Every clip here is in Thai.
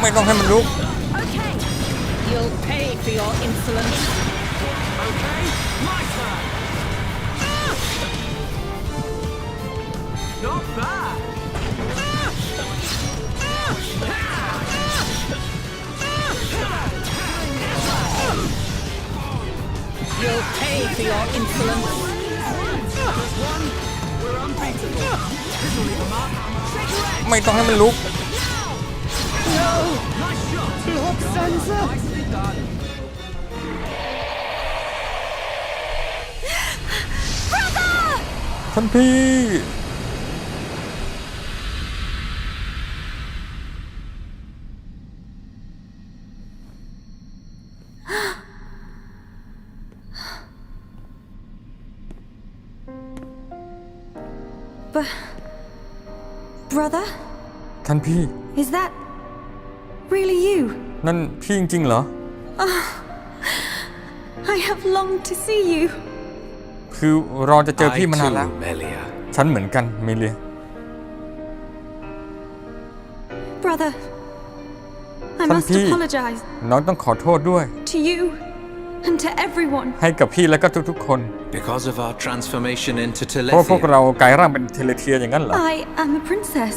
ไม่ต้องให้มันลุก Okay. You'll pay for your insolence. Okay, my turn. Not bad. You'll pay for your insolence. Just one. We're unbeatable. This'll leave a mark. Cigarette. ไม่ต้องให้มันลุก Nice shot. Blood sensor. Nicely done. ท่านพี่ But. Brother? ท่านพี่ Is that. Really you? นั่นพี่จริงๆเหรอ I have longed to see you. คือรอจะเจอพี่มานานแล้ว Melia. ฉันเหมือนกันเมเลีย Brother. I Thân must Phi. apologize น้องต้องขอโทษด้วย to you and to everyone. ให้กับพี่และก็ทุกๆคน Because of our transformation into เพราะพวก Telethia. เรากลายร่างเป็นเทเลเทียอย่างนั้นเหรอ I am a princess.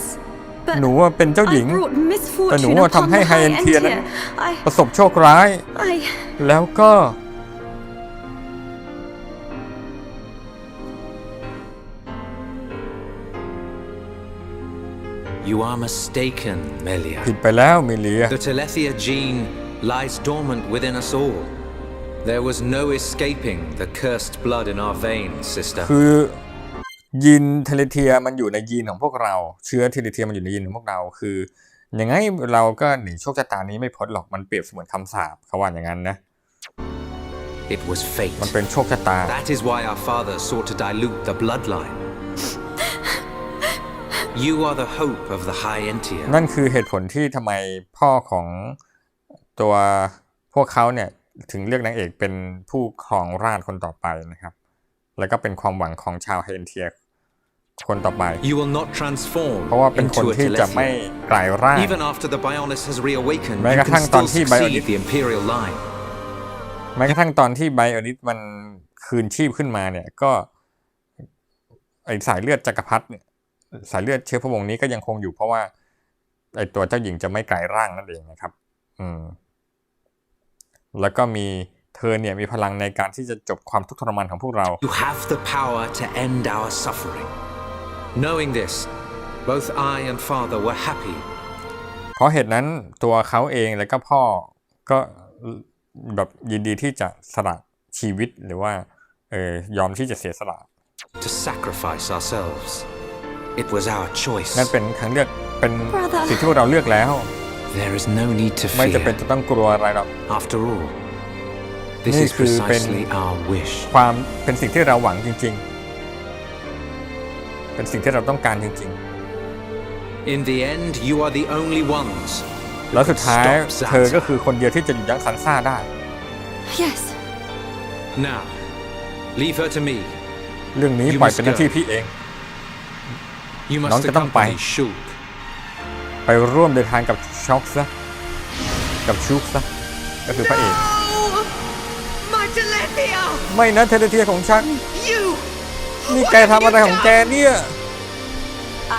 But หนูว่าเป็นเจ้าหญิ I ง brought แต่หนู misfortune ว่า upon ทำให้ the ไฮ high เอ็น end เทียนั้น here. I. ประสบโชคร้าย I. แล้วก็ You are mistaken, Melia. ผิดไปแล้วเมเลีย The Telethia gene lies dormant within us all. There was no escaping the cursed blood in our veins, sister. คือ ยีนเทเลเทียมันอยู่ในยีนของพวกเรา เชื้อเทเลเทียมันอยู่ในยีนของพวกเรา คือ ยังไงเราก็หนีโชคชะตานี้ไม่พ้นหรอก มันเปรียบเสมือนคำสาปเขาว่าอย่างนั้นนะ It was fate. มันเป็นโชคชะตา That is why our father sought to dilute the bloodline. You are the hope of the High Entia. นั่นคือเหตุผลที่ทำไมพ่อของตัวพวกเขาเนี่ยถึงเลือกนางเอกเป็นผู้ครองราชย์คนต่อไปนะครับ แล้วก็เป็นความหวังของชาวเฮนเทีย คนต่อไป You will not transform เพราะว่าเป็นคน into a ที่จะไม่ Telethia. กลายร่าง Even after the Bionis has reawakened, แม้ you กระทั่ง can ตอน still ที่ succeed Bionis the Imperial line. แม้กระทั่งตอนที่ไบโอนิสมันคืนชีพขึ้นมาเนี่ยก็ไอสายเลือดจักรพรรดิเนี่ยสายเลือดเชื้อพระวงศ์นี้ก็ยังคงอยู่เพราะว่าไอตัวเจ้าหญิงจะไม่กลายร่างนั่นเองนะครับ อืม แล้วก็มีเธอเนี่ยมีพลังในการที่จะจบความทุกข์ทรมานของพวกเรา You have the power to end our suffering. Knowing this, both I and father were happy เพราะเหตุนั้นตัวเขาเองแล้วก็พ่อก็แบบยินดีที่จะสละชีวิตหรือว่าเออยอมที่จะเสียสละ to sacrifice ourselves. It was our choice. นั่นเป็นครั้งเลือกเป็น Brother สิ่งที่พวกเราเลือกแล้ว There is no need to ไม่จะเป็น fear. จะต้องกลัวอะไรหรอก After all, this Ni is คือเป็น precisely our wish. ความเป็นสิ่งที่เราหวังจริง ๆ เป็นสิ่งที่เราต้องการจริง In the end, you are the only ones. ๆ แล้วสุดท้าย Stop เธอก็คือคนเดียวที่จะหยุดยั้งซันซ่าได้ Yes. Now, leave her to me. เรื่องนี้ You ปล่อย must เป็นหน้า go. ที่พี่เอง You Nón must cái tông accompany bài. Shulk. ไปร่วมเดินทางกับช็อกซะ กับชุกซะ ก็คือพระเอก My Telethia! ไม่นะเทเลเทียของฉัน You! นี่แกทำอะไรของแกเนี่ย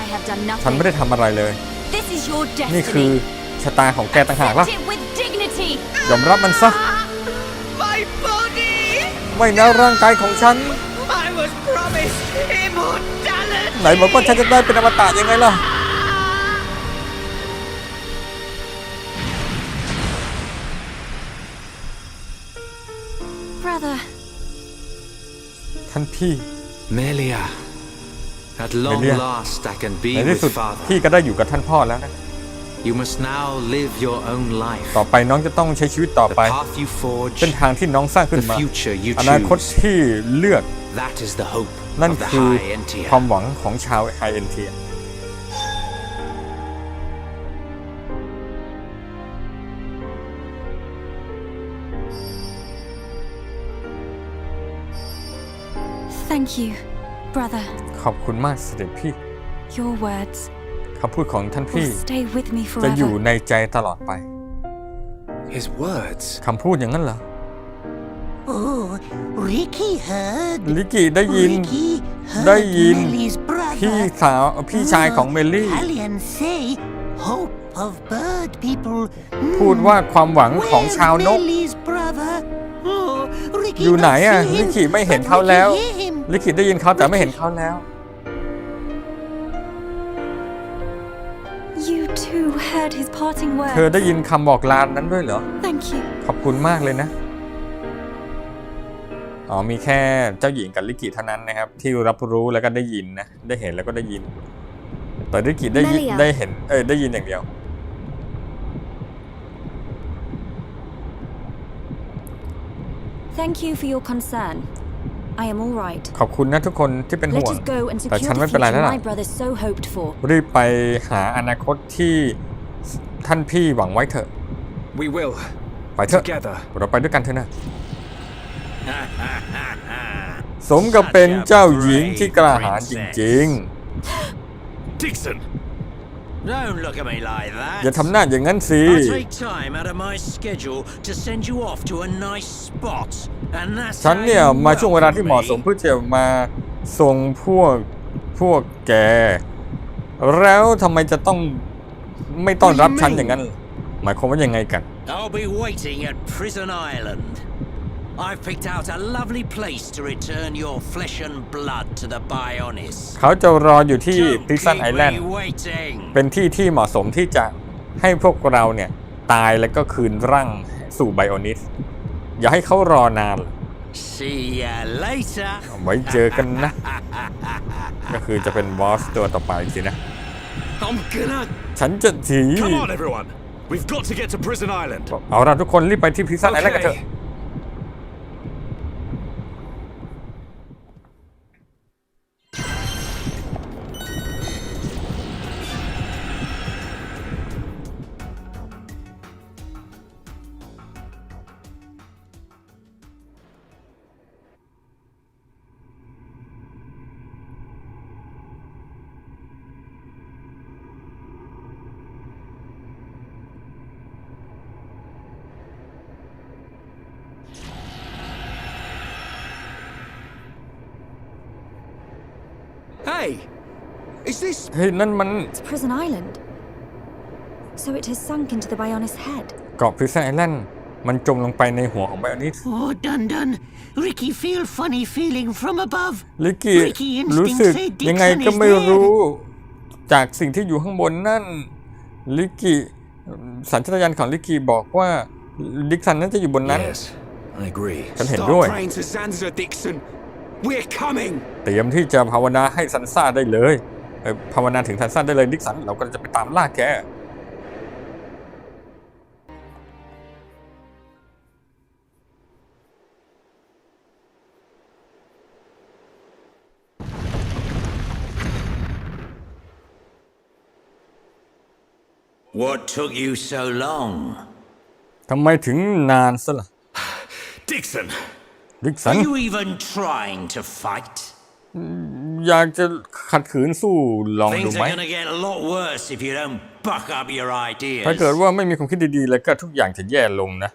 I have done ฉัน nothing. ไม่ได้ทำอะไรเลย This is your นี่คือ destiny. ชะตาของแกต่างหากล่ะ Accept it with dignity. ยอมรับมันซะ My body! ไม่นะร่างกายของฉัน I was promised immortality! ไหนบอกว่าฉันจะได้เป็นอมตะยังไงล่ะ Brother. ท่านพี่ Melia. At long Melia. last, I can ใน be ที่ with สุด father. พี่ก็ได้อยู่กับท่านพ่อแล้วนะ You must now live your own life. ต่อไปน้องจะต้องใช้ชีวิตต่อ The ไป path you forge, เส้นทางที่น้องสร้างขึ้น the มา future you อนาคต choose. ที่เลือก That is the hope นั่น of the คือ High Entia. ความหวังของชาวไฮเอ็นเทีย Thank you, brother. ขอบคุณมากเสด็จพี่ Your words. คำพูดของท่านพี่ will stay with me จะอยู่ forever. ในใจตลอดไป His words. คำพูดอย่างนั้นเหรอ Oh, Ricky heard. ลิกิได้ยิน Ricky heard ได้ยิน Melly's พี่ brother. สาวพี่ชายของเมลลี่ Aliens say hope of bird people. พูดว่าความหวังของ Where's ชาวนก Melly's brother? Oh, Ricky อยู่ไหน not อะ see ลิ him, กิไม่เห็น but เขาแล้ว Ricky hear him. ลิกิได้ยินเขาแต่ไม่เห็นเขาแล้ว You too heard his parting เธอ words. ได้ยินคำบอกลานั้นด้วยเหรอ Thank you. ขอบคุณมากเลยนะ อ๋อมีแค่เจ้าหญิงกับลิกิเท่านั้นนะครับ ที่รับรู้แล้วก็ได้ยินนะ ได้เห็นแล้วก็ได้ยิน แต่ลิกิได้ยิน Melia ได้เห็น เออได้ยินอย่างเดียว Thank you for your concern. I am all right. ขอบคุณนะทุกคนที่เป็นห่ Let วง us go and แต่ secure ฉัน the ไม่เป็นไรแล้ว future ล่ะ my brother so hoped for. รีบไปหาอนาคตที่ท่านพี่หวังไว้เถอะ We will. ไปเถอะ Together. เราไปด้วยกันเถอะนะ สมกับเป็นเจ้าหญิงที่กล้าหาญจริง Dixon! Don't look at me like ๆอย่า that. ทำหน้าอย่างนั้นสิ I take time out of my schedule to send you off to a nice spot. And that's ฉัน how เนี่ย you มาช่วงเวลาที่เหมาะสม welcome เพื่อจะมาส่งพวกพวกแก แล้วทำไมจะต้องไม่ต้อนรับฉันอย่างนั้น หมายความว่ายังไงกัน me. I'll be waiting at Prison Island. I've picked out a lovely place to return your flesh and blood to the Bionis. เขาจะรออยู่ที่ Don't พิซซัน keep ไอแลนด์ me waiting. เป็นที่ที่เหมาะสมที่จะให้พวกเราเนี่ย ตายแล้วก็คืนร่างสู่ไบโอนิส อย่าให้เขารอนาน See ya later. ไว้เจอกันนะ ก็คือจะเป็นบอสตัวต่อไปสินะ I'm gonna. ฉันจะถี Come on, everyone! We've got to get to Prison Island. เอาเราทุกคนรีบไปที่พิซซันไอแลนด์กันเถอะ Okay. Hey! Is this. เฮ้ยนั่นมัน It's Prison Island. So it has sunk into the Bionis head. เกาะพิซซันไอแลนด์มันจมลงไปในหัวของไบโอนิส Oh, dun dun. Ricky feel funny feeling from above. ลิกิ Ricky รู้ instinct สึก say ยังไง Dixon ก็ is ไม่ dead. รู้ จากสิ่งที่อยู่ข้างบนนั่น ลิกิสัญชาตญาณของลิกิบอกว่าดิกซันนั้นจะอยู่บนนั้น Yes, I agree. ฉันเห็นด้วย Start praying to Zanza, Dixon. We're coming! เตรียมที่จะภาวนาให้ซันซ่าได้เลยเอ่อภาวนาถึงซันซ่าได้เลยดิกสันเราก็จะไปตามล่าแก What took you so long? ทำไมถึงนานซะล่ะ Dixon! ดิกสัน Are you even trying to fight? อยากจะขัดขืนสู้ลองดู Things ไหม are gonna get a lot worse if you don't buck up your ideas. ถ้าเกิดว่าไม่มีความคิดดีๆ แล้วก็ทุกอย่างจะแย่ลงนะ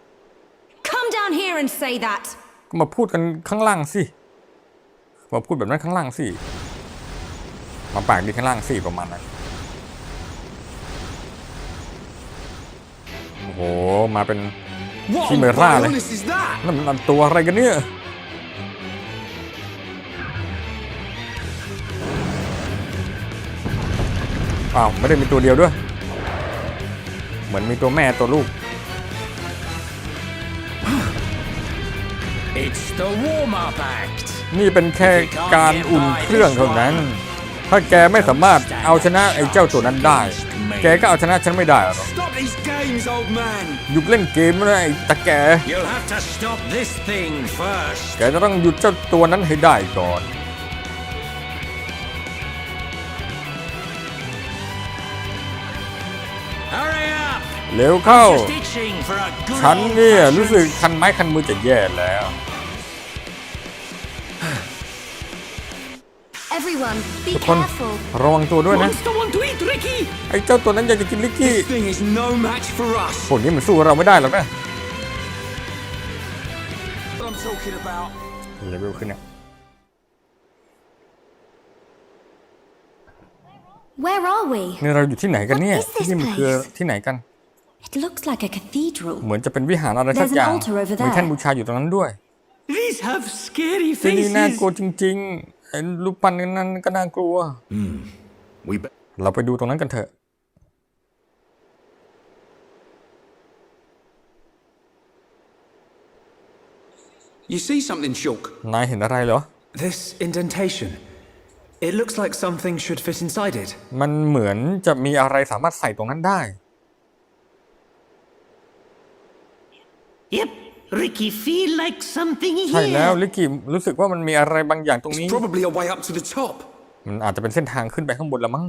Come down here and say that. ก็มาพูดกันข้างล่างสิ มาพูดแบบนั้นข้างล่างสิ มาปากดีข้างล่างสิประมาณนั้น โอ้โห มาเป็น What on Chimera, eh? Bionis is that? นั่นมันตัวอะไรกันเนี่ยอ้าวไม่ได้มีตัวเดียวด้วย เหมือนมีตัวแม่ตัวลูก It's the warm-up act. นี่เป็นแค่การอุ่นเครื่องเท่านั้น ถ้าแกไม่สามารถเอาชนะไอ้เจ้าตัวนั้นได้ แกก็เอาชนะฉันไม่ได้หรอก Stop these games, old man! หยุดเล่นเกมนะไอ้ตะแก You'll have to stop this thing first. แกจะต้องหยุดเจ้าตัวนั้นให้ได้ก่อน Hurry up! เร็วเข้า Just itching for a good ฉันเนี่ยรู้สึก old-fashioned คันไม้คันมือจะแย่แล้ว ทุกคน careful. ระวังตัวด้วยนะ Monster want to eat Ricky! ไอ้เจ้าตัวนั้นอยากจะกินลิกกี้ This thing is no match for us! พวกนี้มันสู้เราไม่ได้หรอกนะ What I'm talking about. เลเวลขึ้นเนี่ย Where are we? นี่เราอยู่ที่ไหนกันเนี่ย What is this ที่นี่มันคือ place? ที่ไหนกัน It looks like a cathedral. เหมือนจะเป็นวิหารอะไรสัก There's an อย่าง altar over มี there. แท่นบูชาอยู่ตรงนั้นด้วย These have scary ที่นี่น่ากลัว faces! จริงๆ ไอ้รูปปั้นนั้นก็น่ากลัว We be- เราไปดูตรงนั้นกันเถอะ You see something, Shulk? นายเห็นอะไรเหรอ This indentation. It looks like something should fit inside it. มันเหมือนจะมีอะไรสามารถใส่ตรงนั้นได้ Yep, Ricky feel like something ใช่แล้ว here. ลิกกี้รู้สึกว่ามันมีอะไรบางอย่างตรงนี้ Probably a way up to the top. มันอาจจะเป็นเส้นทางขึ้นไปข้างบนละมั้ง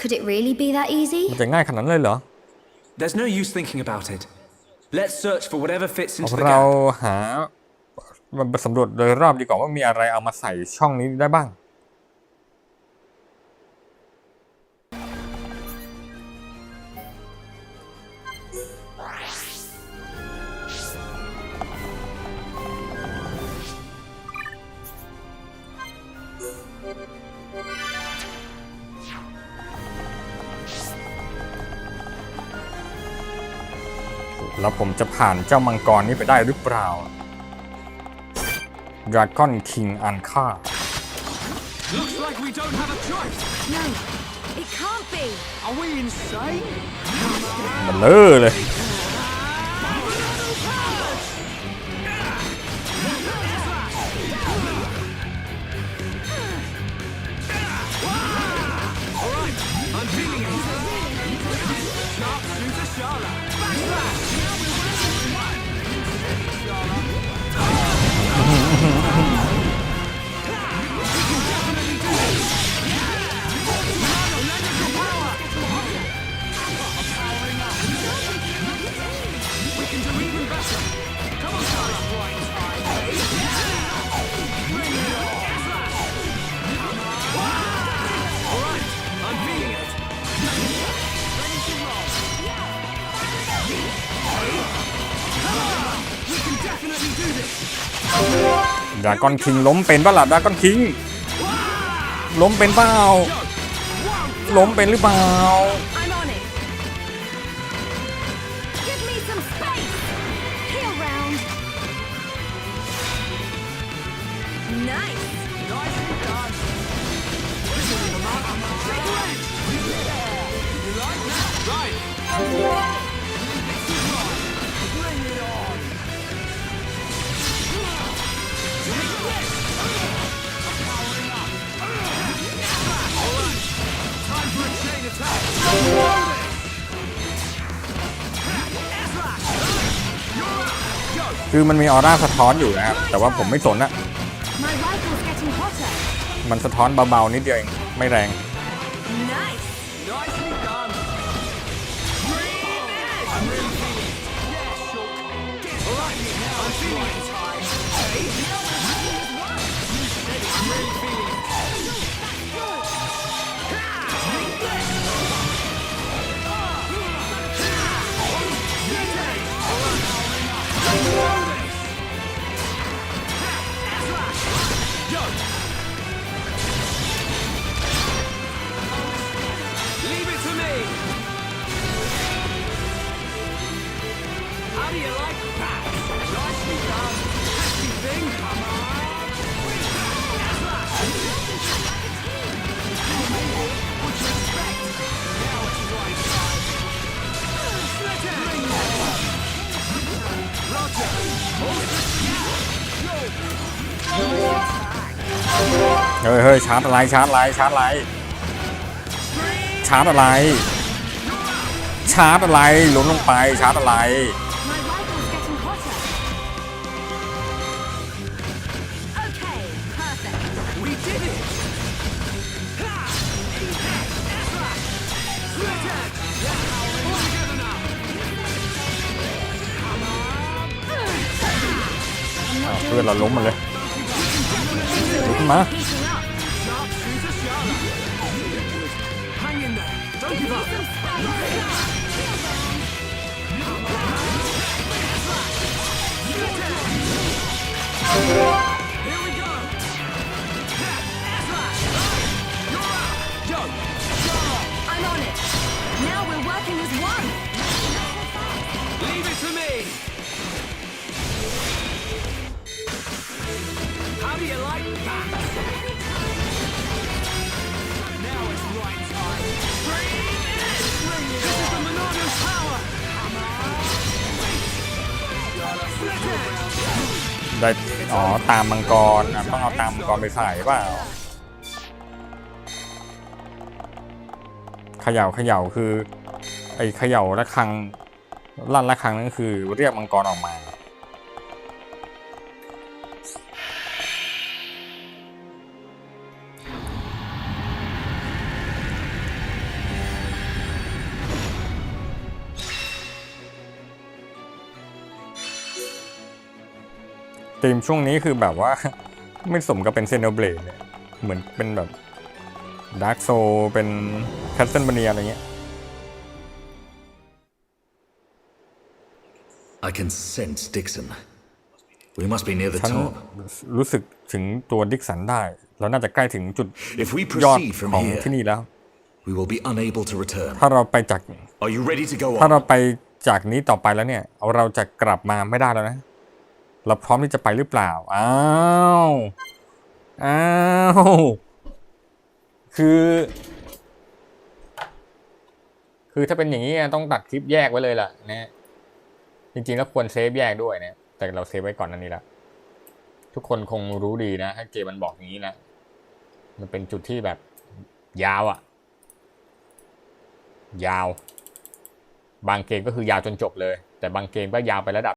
Could it really be that easy? มันจะง่ายขนาดนั้นเลยเหรอ There's no use thinking about it. Let's search for whatever fits into the เรา gap. หามันสำรวจโดยรอบดีกว่าว่ามีอะไรเอามาใส่ช่องนี้ได้บ้าง แล้วผมจะผ่านเจ้ามังกรนี้ไปได้หรือเปล่า Dragon King อันค่า Looks like we don't have a choice! No, it can't be. Are we insane? มันเลอะเลย ดราก้อนคิงล้มเป็นปะล่ะดราก้อนคิง ล้มเป็นเปล่าล้มเป็นหรือเปล่า I'm คือมันมีออร่าสะท้อนอยู่นะครับ แต่ว่าผมไม่สนอะมันสะท้อนเบาๆนิดเดียวเอง ไม่แรง Nice. Leave เฮ้ยเฮ้ยชาร์จอะไรชาร์จอะไรชาร์จอะไรชาร์จอะไร ชาร์จอะไรหล่นลงไปชาร์จอะไร My rifle's getting hotter. Okay, perfect. We did it! Ha! Ezra! Split it! All together now! อ้าวเพื่อนเราล้มมาเลยลุกขึ้นมา in there. Don't give, give up. Here we go. You're up. I'm on it. Now we're working as one. Leave it to me. How do you like that? ได้ อ๋อ ตามมังกรอะต้องเอาตามมังกรไปใส่เปล่าเขย่าเขย่าคือ ไอ้เขย่าระฆังลั่นระฆังนั่นคือ เรียกมังกรออกมา ธีมช่วงนี้คือแบบว่า ไม่สมกับเป็นเซนโนเบลเลยเหมือนเป็นแบบดาร์กโซเป็นแคสเซิลบาเนียอะไรเงี้ย I can sense Dixon. We must be near the ฉัน top. รู้สึกถึงตัวดิกสันได้ เราน่าจะใกล้ถึงจุด If we ยอด proceed from ของ here, ที่นี่แล้ว we will be unable to return. ถ้าเราไปจาก Are you ready to go ถ้าเรา on? ไปจากนี้ต่อไปแล้วเนี่ย เราจะกลับมาไม่ได้แล้วนะ เราพร้อมที่จะไปหรือเปล่า อ้าว อ้าว คือ คือถ้าเป็นอย่างนี้ต้องตัดคลิปแยกไว้เลยล่ะนะจริงๆแล้วควรเซฟแยกด้วยนะ แต่เราเซฟไว้ก่อนนั่นนี้แล้วทุกคนคงรู้ดีนะ ถ้าเกมมันบอกอย่างนี้นะ มันเป็นจุดที่แบบ ยาวอะยาว บางเกมก็คือยาวจนจบเลย แต่บางเกมก็ยาวไประดับ